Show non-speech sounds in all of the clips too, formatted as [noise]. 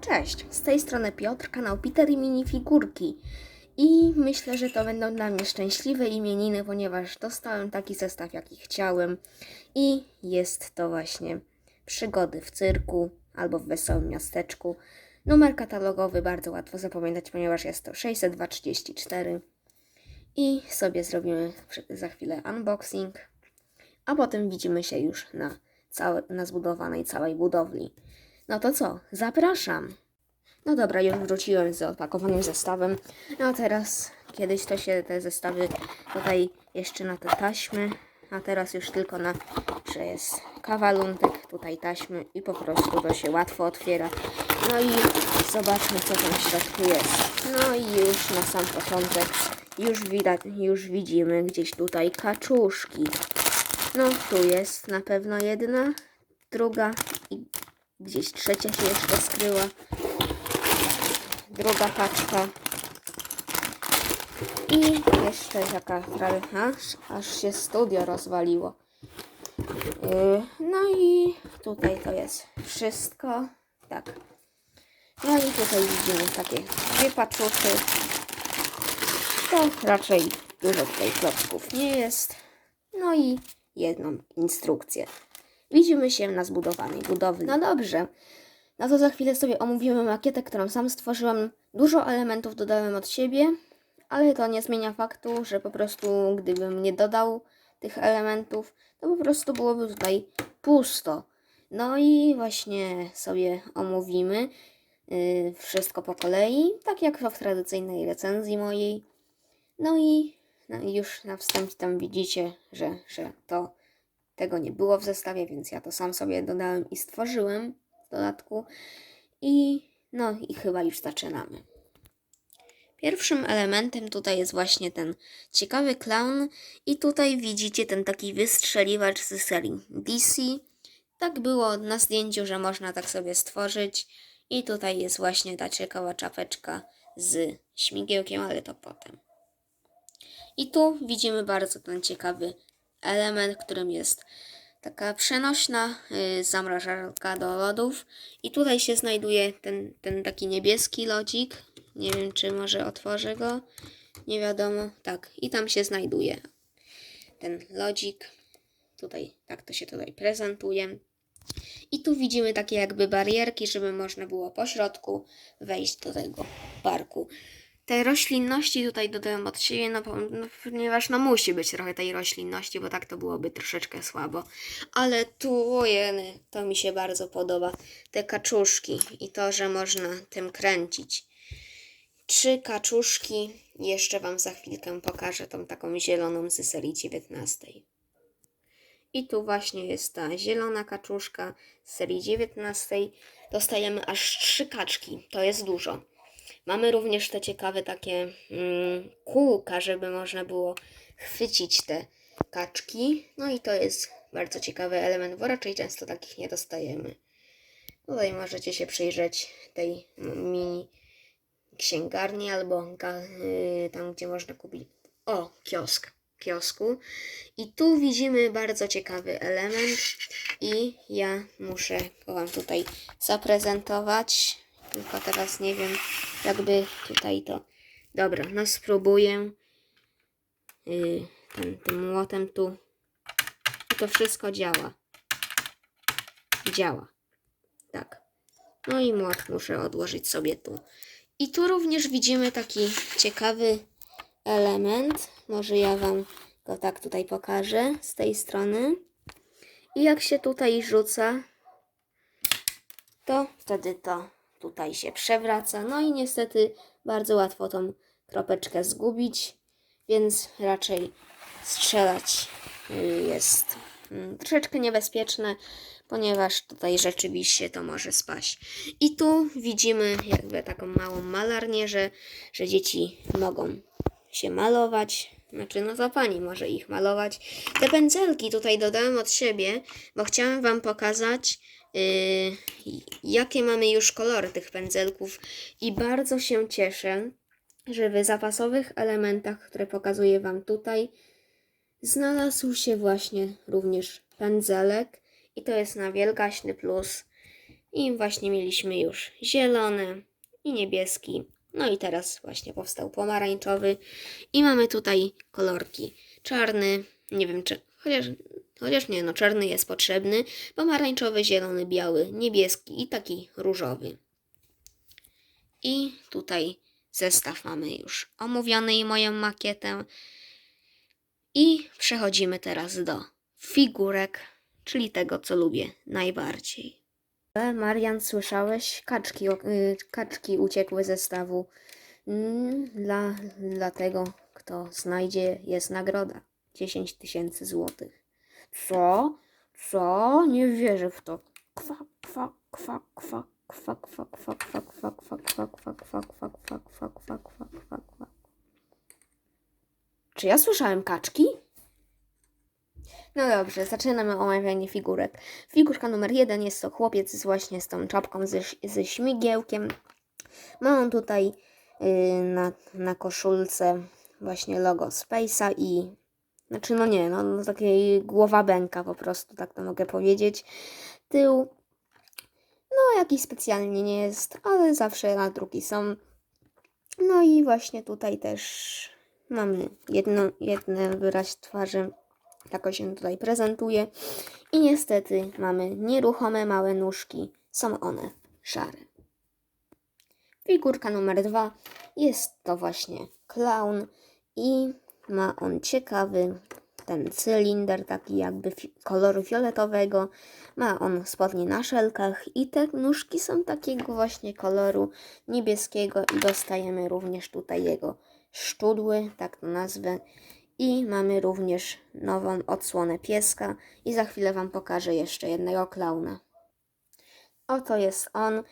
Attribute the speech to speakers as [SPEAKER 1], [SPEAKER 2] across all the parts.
[SPEAKER 1] Cześć, z tej strony Piotr, kanał Peter i minifigurki. I myślę, że to będą dla mnie szczęśliwe imieniny, ponieważ dostałem taki zestaw, jaki chciałem. I jest to właśnie przygody w cyrku albo w wesołym miasteczku. Numer katalogowy bardzo łatwo zapamiętać, ponieważ jest to 60234. I sobie zrobimy za chwilę unboxing, a potem widzimy się już na, całe, na zbudowanej całej budowli. No to co? Zapraszam. No dobra, już wróciłem z odpakowanym zestawem. No teraz, kiedyś to się te zestawy tutaj jeszcze na te taśmy, a teraz już tylko na, że jest kawaluntek, tutaj taśmy i po prostu to się łatwo otwiera. No i zobaczmy, co tam w środku jest. No i już na sam początek już widać, już widzimy gdzieś tutaj kaczuszki. No tu jest na pewno jedna, druga gdzieś trzecia się jeszcze skryła. Druga paczka. I jeszcze taka aż, się studio rozwaliło. Yy, no i tutaj to jest wszystko. Tak. No i tutaj widzimy takie dwie paczuchy. To raczej dużo tutaj klocków nie jest. No i jedną instrukcję. Widzimy się na zbudowanej budowli. No dobrze. No to za chwilę sobie omówimy makietę, którą sam stworzyłam. Dużo elementów dodałem od siebie, ale to nie zmienia faktu, że po prostu gdybym nie dodał tych elementów, to po prostu byłoby tutaj pusto. No i właśnie sobie omówimy yy, wszystko po kolei, tak jak to w tradycyjnej recenzji mojej. No i, no już na wstępie tam widzicie, że, że to tego nie było w zestawie, więc ja to sam sobie dodałem i stworzyłem w dodatku. I no i chyba już zaczynamy. Pierwszym elementem tutaj jest właśnie ten ciekawy clown i tutaj widzicie ten taki wystrzeliwacz z serii DC. Tak było na zdjęciu, że można tak sobie stworzyć i tutaj jest właśnie ta ciekawa czapeczka z śmigiełkiem, ale to potem. I tu widzimy bardzo ten ciekawy element, którym jest taka przenośna y, zamrażarka do lodów. I tutaj się znajduje ten, ten taki niebieski lodzik. Nie wiem, czy może otworzę go. Nie wiadomo. Tak, i tam się znajduje ten lodzik. Tutaj, tak to się tutaj prezentuje. I tu widzimy takie jakby barierki, żeby można było po środku wejść do tego parku. Tej roślinności tutaj dodałem od siebie, no, no, ponieważ no musi być trochę tej roślinności, bo tak to byłoby troszeczkę słabo. Ale tu, ojeny, to mi się bardzo podoba. Te kaczuszki i to, że można tym kręcić. Trzy kaczuszki, jeszcze Wam za chwilkę pokażę tą taką zieloną z serii 19. I tu właśnie jest ta zielona kaczuszka z serii 19. Dostajemy aż trzy kaczki, to jest dużo. Mamy również te ciekawe takie mm, kółka, żeby można było chwycić te kaczki. No i to jest bardzo ciekawy element, bo raczej często takich nie dostajemy. Tutaj możecie się przyjrzeć tej mini księgarni albo ga- y, tam, gdzie można kupić. O, kiosk. Kiosku. I tu widzimy bardzo ciekawy element i ja muszę go Wam tutaj zaprezentować. Tylko teraz nie wiem, jakby tutaj to. Dobra, no spróbuję yy, tym, tym młotem tu. I to wszystko działa. Działa. Tak. No i młot muszę odłożyć sobie tu. I tu również widzimy taki ciekawy element. Może ja Wam go tak tutaj pokażę z tej strony. I jak się tutaj rzuca, to wtedy to tutaj się przewraca. No i niestety bardzo łatwo tą kropeczkę zgubić, więc raczej strzelać y, jest mm, troszeczkę niebezpieczne, ponieważ tutaj rzeczywiście to może spaść. I tu widzimy jakby taką małą malarnię, że, że dzieci mogą się malować. Znaczy, no to pani może ich malować. Te pędzelki tutaj dodałem od siebie, bo chciałem Wam pokazać, yy, jakie mamy już kolory tych pędzelków. I bardzo się cieszę, że w zapasowych elementach, które pokazuję Wam tutaj, znalazł się właśnie również pędzelek. I to jest na wielgaśny plus. I właśnie mieliśmy już zielony i niebieski. No i teraz właśnie powstał pomarańczowy. I mamy tutaj kolorki. Czarny, nie wiem czy, chociaż, chociaż nie, no czarny jest potrzebny. Pomarańczowy, zielony, biały, niebieski i taki różowy. I tutaj zestaw mamy już omówiony i moją makietę. I przechodzimy teraz do figurek, czyli tego, co lubię najbardziej. Marian, słyszałeś? Kaczki, y, kaczki uciekły ze stawu. Mm, Dla, dla tego, kto znajdzie, jest nagroda. 10 tysięcy złotych. Co? Co? Nie wierzę w to. Kwa, kwa, kwa, kwa, kwa, kwa, kwa, kwa, kwa, kwa, kwa, kwa, kwa, kwa, kwa, kwa, kwa, kwa, kwa, kwa. Czy ja słyszałem kaczki? No dobrze, zaczynamy omawianie figurek. Figurka numer jeden jest to chłopiec z właśnie z tą czapką ze, ze śmigiełkiem. Ma on tutaj yy, na, na koszulce właśnie logo Space'a i znaczy no nie, no, no takiej głowa bęka po prostu, tak to mogę powiedzieć. Tył no jakiś specjalnie nie jest, ale zawsze na drugi są. No i właśnie tutaj też mamy jedno, jeden wyraz twarzy, tako się tutaj prezentuje. I niestety mamy nieruchome małe nóżki, są one szare. Figurka numer dwa jest to właśnie clown i ma on ciekawy ten cylinder, taki jakby koloru fioletowego. Ma on spodnie na szelkach i te nóżki są takiego właśnie koloru niebieskiego i dostajemy również tutaj jego szczudły, tak to nazwę. I mamy również nową odsłonę pieska i za chwilę Wam pokażę jeszcze jednego klauna. Oto jest on.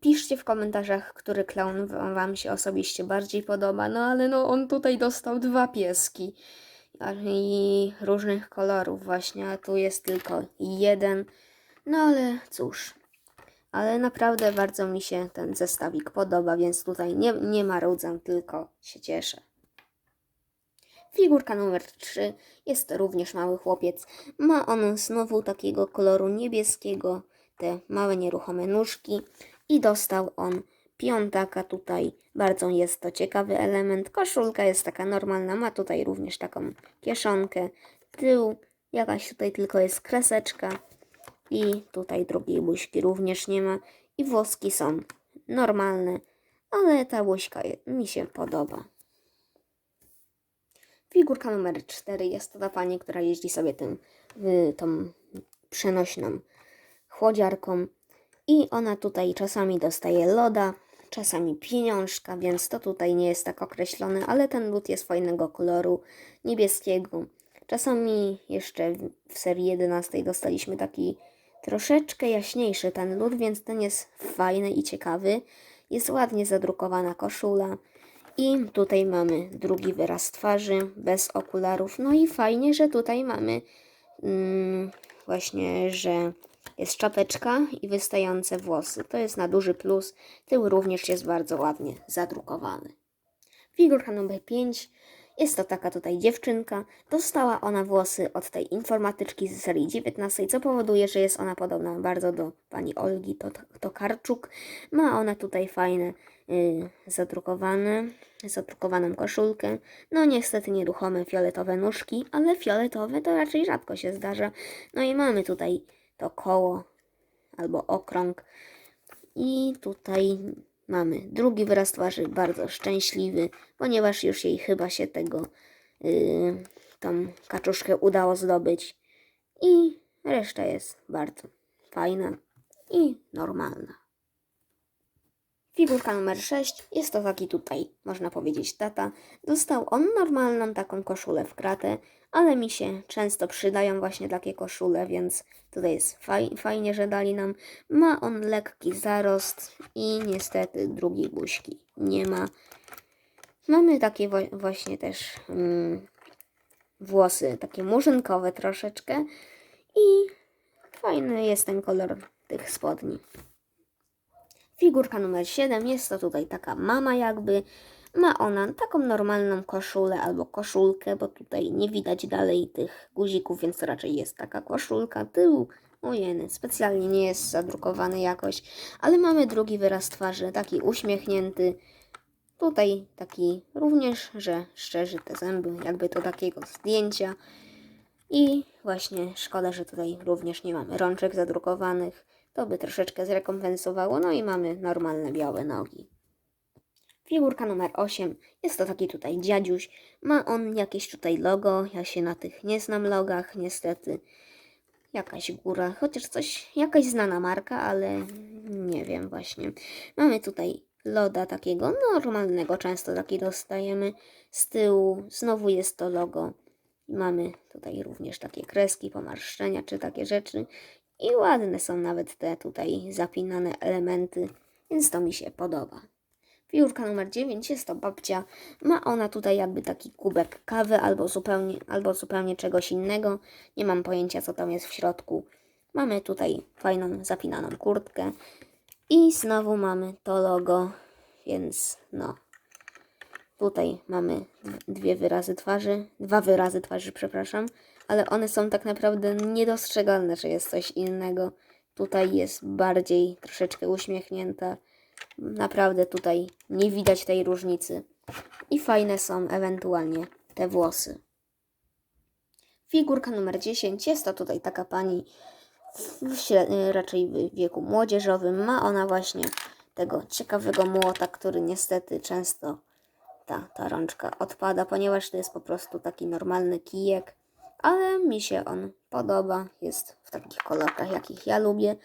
[SPEAKER 1] Piszcie w komentarzach, który klaun wam się osobiście bardziej podoba. No ale no on tutaj dostał dwa pieski i różnych kolorów właśnie, a tu jest tylko jeden. No ale cóż. Ale naprawdę bardzo mi się ten zestawik podoba, więc tutaj nie, nie marudzę, tylko się cieszę. Figurka numer 3 jest również mały chłopiec. Ma on znowu takiego koloru niebieskiego, te małe nieruchome nóżki i dostał on piątaka tutaj. Bardzo jest to ciekawy element. Koszulka jest taka normalna, ma tutaj również taką kieszonkę. Tył, jakaś tutaj tylko jest kreseczka i tutaj drugiej buźki również nie ma. I włoski są normalne, ale ta buźka mi się podoba. Figurka numer 4 jest to ta pani, która jeździ sobie tym, y, tą przenośną chłodziarką i ona tutaj czasami dostaje loda, czasami pieniążka, więc to tutaj nie jest tak określone, ale ten lód jest fajnego koloru, niebieskiego. Czasami jeszcze w- serii 11 dostaliśmy taki troszeczkę jaśniejszy ten lód, więc ten jest fajny i ciekawy. Jest ładnie zadrukowana koszula. I tutaj mamy drugi wyraz twarzy, bez okularów. No i fajnie, że tutaj mamy mm, właśnie, że jest czapeczka i wystające włosy. To jest na duży plus. Tył również jest bardzo ładnie zadrukowany. Figurka numer 5. Jest to taka tutaj dziewczynka. Dostała ona włosy od tej informatyczki z serii 19, co powoduje, że jest ona podobna bardzo do pani Olgi Tokarczuk. Ma ona tutaj fajne y, zadrukowane, zadrukowaną koszulkę. No niestety nieruchome fioletowe nóżki, ale fioletowe to raczej rzadko się zdarza. No i mamy tutaj to koło albo okrąg. I tutaj mamy drugi wyraz twarzy, bardzo szczęśliwy, ponieważ już jej chyba się tego, yy, tą kaczuszkę udało zdobyć. I reszta jest bardzo fajna i normalna. Figurka numer 6 jest to taki tutaj, można powiedzieć, tata. Dostał on normalną taką koszulę w kratę, ale mi się często przydają właśnie takie koszule, więc tutaj jest faj, fajnie, że dali nam. Ma on lekki zarost i niestety drugiej buźki nie ma. Mamy takie właśnie też mm, włosy, takie murzynkowe troszeczkę i fajny jest ten kolor tych spodni. Figurka numer 7 jest to tutaj taka mama jakby. Ma ona taką normalną koszulę albo koszulkę, bo tutaj nie widać dalej tych guzików, więc raczej jest taka koszulka. Tył Ojej, specjalnie nie jest zadrukowany jakoś, ale mamy drugi wyraz twarzy, taki uśmiechnięty. Tutaj taki również, że szczerzy te zęby, jakby to takiego zdjęcia. I właśnie szkoda, że tutaj również nie mamy rączek zadrukowanych. To by troszeczkę zrekompensowało. No i mamy normalne białe nogi. Figurka numer 8. Jest to taki tutaj dziadziuś. Ma on jakieś tutaj logo. Ja się na tych nie znam logach, niestety. Jakaś góra, chociaż coś, jakaś znana marka, ale nie wiem właśnie. Mamy tutaj loda takiego normalnego, często taki dostajemy. Z tyłu znowu jest to logo. Mamy tutaj również takie kreski, pomarszczenia czy takie rzeczy. I ładne są nawet te tutaj zapinane elementy, więc to mi się podoba. Figurka numer 9 jest to babcia. Ma ona tutaj jakby taki kubek kawy albo zupełnie, albo zupełnie czegoś innego. Nie mam pojęcia, co tam jest w środku. Mamy tutaj fajną, zapinaną kurtkę. I znowu mamy to logo, więc no. Tutaj mamy dw- dwie wyrazy twarzy, dwa wyrazy twarzy, przepraszam, ale one są tak naprawdę niedostrzegalne, że jest coś innego. Tutaj jest bardziej troszeczkę uśmiechnięta. Naprawdę tutaj nie widać tej różnicy. I fajne są ewentualnie te włosy. Figurka numer 10 jest to tutaj taka pani w y, raczej w wieku młodzieżowym. Ma ona właśnie tego ciekawego młota, który niestety często ta, ta rączka odpada, ponieważ to jest po prostu taki normalny kijek, ale mi się on podoba. Jest w takich kolorach, jakich ja lubię.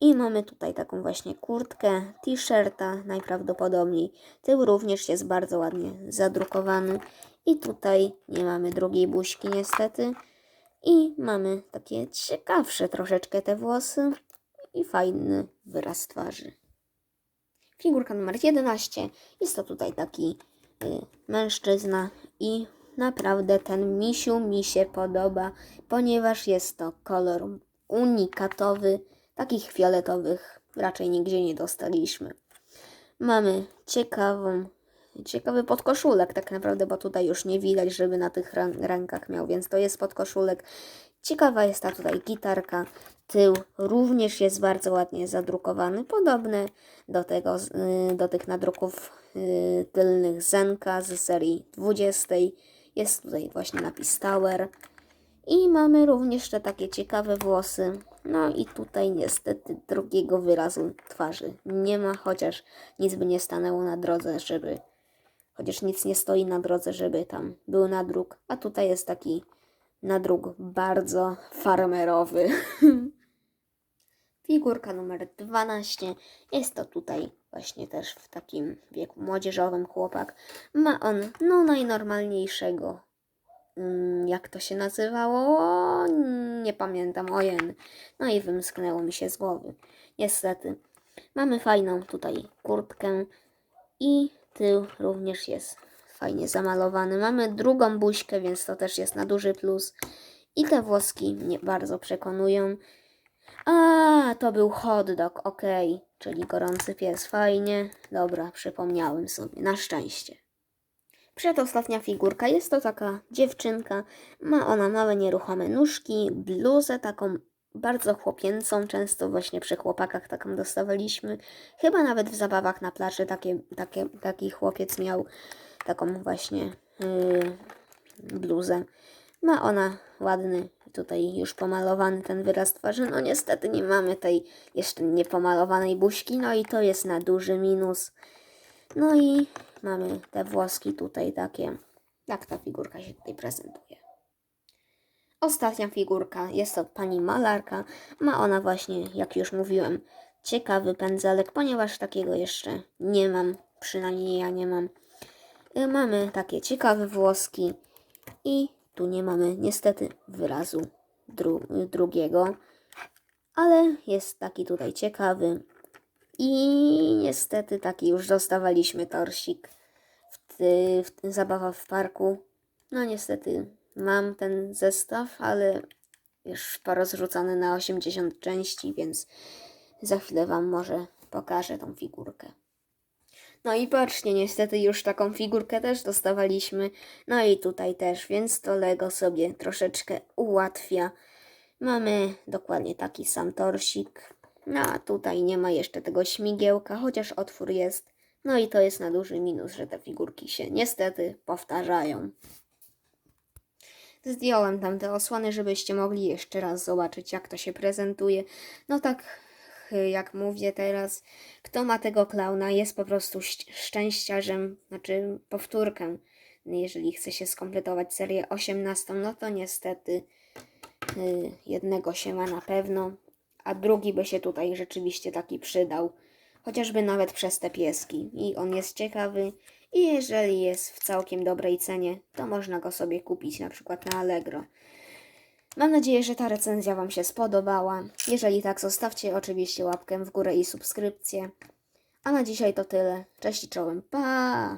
[SPEAKER 1] I mamy tutaj taką właśnie kurtkę, t-shirta najprawdopodobniej. Tył również jest bardzo ładnie zadrukowany. I tutaj nie mamy drugiej buźki niestety. I mamy takie ciekawsze troszeczkę te włosy i fajny wyraz twarzy. Figurka numer 11. Jest to tutaj taki y, mężczyzna i naprawdę ten misiu mi się podoba, ponieważ jest to kolor unikatowy. Takich fioletowych raczej nigdzie nie dostaliśmy. Mamy ciekawą, ciekawy podkoszulek tak naprawdę, bo tutaj już nie widać, żeby na tych rę- rękach miał, więc to jest podkoszulek. Ciekawa jest ta tutaj gitarka. Tył również jest bardzo ładnie zadrukowany, podobny do, tego, y, do tych nadruków y, tylnych Zenka z serii 20. Jest tutaj właśnie napis Tower. I mamy również te takie ciekawe włosy. No i tutaj niestety drugiego wyrazu twarzy nie ma, chociaż nic by nie stanęło na drodze, żeby. Chociaż nic nie stoi na drodze, żeby tam był nadruk. A tutaj jest taki nadruk bardzo farmerowy. [laughs] Figurka numer 12. Jest to tutaj właśnie też w takim wieku młodzieżowym chłopak. Ma on no najnormalniejszego Mm, jak to się nazywało? Nie pamiętam, ojen. No i wymsknęło mi się z głowy. Niestety. Mamy fajną tutaj kurtkę i tył również jest fajnie zamalowany. Mamy drugą buźkę, więc to też jest na duży plus. I te włoski mnie bardzo przekonują. A, to był hot dog, okej. Czyli gorący pies, fajnie. Dobra, przypomniałem sobie, na szczęście. Przedostatnia figurka jest to taka dziewczynka. Ma ona małe nieruchome nóżki, bluzę taką bardzo chłopięcą, często właśnie przy chłopakach taką dostawaliśmy. Chyba nawet w zabawach na plaży takie, takie, taki chłopiec miał taką właśnie yy, bluzę. Ma ona ładny, tutaj już pomalowany ten wyraz twarzy. No niestety nie mamy tej jeszcze niepomalowanej buźki, no i to jest na duży minus. No i mamy te włoski tutaj takie. Jak ta figurka się tutaj prezentuje. Ostatnia figurka jest to pani malarka. Ma ona właśnie, jak już mówiłem, ciekawy pędzelek, ponieważ takiego jeszcze nie mam. Przynajmniej ja nie mam. Y, Mamy takie ciekawe włoski i tu nie mamy niestety wyrazu dru drugiego, ale jest taki tutaj ciekawy. I niestety taki już dostawaliśmy torsik w, ty, w ty, zabawa w parku. No niestety mam ten zestaw, ale już porozrzucany na 80 części, więc za chwilę Wam może pokażę tą figurkę. No i patrzcie, niestety już taką figurkę też dostawaliśmy. No i tutaj też, więc to Lego sobie troszeczkę ułatwia. Mamy dokładnie taki sam torsik. No a tutaj nie ma jeszcze tego śmigiełka, chociaż otwór jest. No i to jest na duży minus, że te figurki się niestety powtarzają. Zdjąłem tam te osłony, żebyście mogli jeszcze raz zobaczyć, jak to się prezentuje. No tak, jak mówię teraz, kto ma tego klauna, jest po prostu szcz- szczęściarzem, znaczy powtórkę. Jeżeli chce się skompletować serię 18, no to niestety y, jednego się ma na pewno, a drugi by się tutaj rzeczywiście taki przydał. Chociażby nawet przez te pieski. I on jest ciekawy. I jeżeli jest w całkiem dobrej cenie, to można go sobie kupić na przykład na Allegro. Mam nadzieję, że ta recenzja Wam się spodobała. Jeżeli tak, zostawcie oczywiście łapkę w górę i subskrypcję. A na dzisiaj to tyle. Cześć i czołem. Pa!